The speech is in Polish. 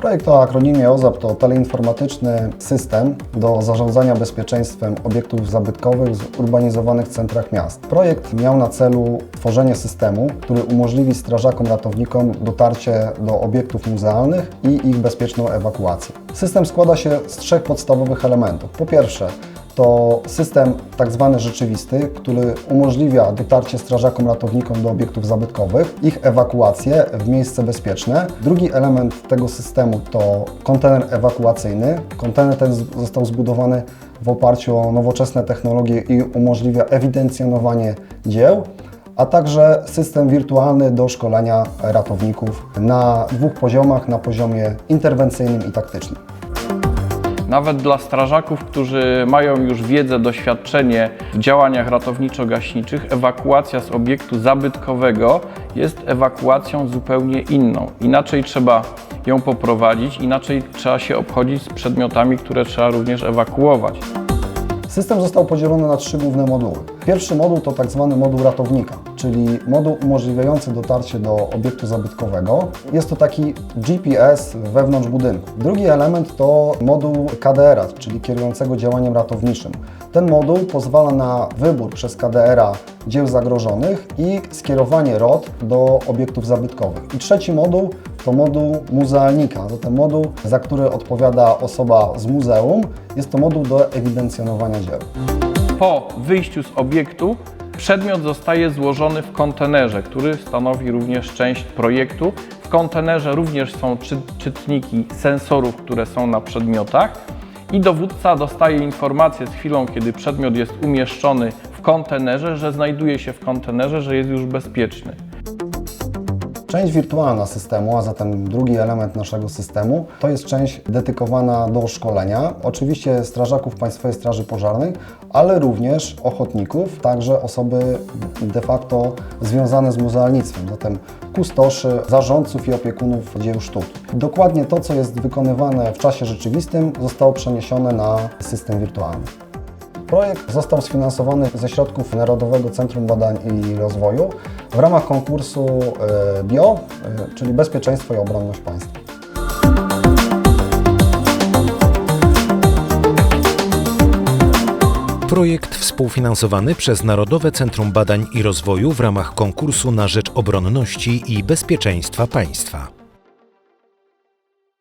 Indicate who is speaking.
Speaker 1: Projekt o akronimie OZAP to teleinformatyczny system do zarządzania bezpieczeństwem obiektów zabytkowych w urbanizowanych centrach miast. Projekt miał na celu tworzenie systemu, który umożliwi strażakom ratownikom dotarcie do obiektów muzealnych i ich bezpieczną ewakuację. System składa się z trzech podstawowych elementów. Po pierwsze, to system tak zwany rzeczywisty, który umożliwia dotarcie strażakom ratownikom do obiektów zabytkowych, ich ewakuację w miejsce bezpieczne. Drugi element tego systemu to kontener ewakuacyjny. Kontener ten został zbudowany w oparciu o nowoczesne technologie i umożliwia ewidencjonowanie dzieł, a także system wirtualny do szkolenia ratowników na dwóch poziomach, na poziomie interwencyjnym i taktycznym.
Speaker 2: Nawet dla strażaków, którzy mają już wiedzę, doświadczenie w działaniach ratowniczo-gaśniczych, ewakuacja z obiektu zabytkowego jest ewakuacją zupełnie inną. Inaczej trzeba ją poprowadzić, inaczej trzeba się obchodzić z przedmiotami, które trzeba również ewakuować.
Speaker 1: System został podzielony na trzy główne moduły. Pierwszy moduł to tak zwany moduł ratownika, czyli moduł umożliwiający dotarcie do obiektu zabytkowego. Jest to taki GPS wewnątrz budynku. Drugi element to moduł KDR-a, czyli kierującego działaniem ratowniczym. Ten moduł pozwala na wybór przez KDR-a dzieł zagrożonych i skierowanie ROT do obiektów zabytkowych. I trzeci moduł to moduł muzealnika, zatem moduł, za który odpowiada osoba z muzeum. Jest to moduł do ewidencjonowania dzieł.
Speaker 2: Po wyjściu z obiektu przedmiot zostaje złożony w kontenerze, który stanowi również część projektu. W kontenerze również są czy, czytniki sensorów, które są na przedmiotach i dowódca dostaje informację z chwilą, kiedy przedmiot jest umieszczony w kontenerze, że znajduje się w kontenerze, że jest już bezpieczny.
Speaker 1: Część wirtualna systemu, a zatem drugi element naszego systemu, to jest część dedykowana do szkolenia, oczywiście strażaków Państwowej Straży Pożarnej, ale również ochotników, także osoby de facto związane z muzealnictwem, zatem kustoszy, zarządców i opiekunów dzieł sztuki. Dokładnie to, co jest wykonywane w czasie rzeczywistym, zostało przeniesione na system wirtualny. Projekt został sfinansowany ze środków Narodowego Centrum Badań i Rozwoju w ramach konkursu e, BIO, e, czyli Bezpieczeństwo i Obronność Państwa.
Speaker 3: Projekt współfinansowany przez Narodowe Centrum Badań i Rozwoju w ramach konkursu na rzecz obronności i bezpieczeństwa państwa.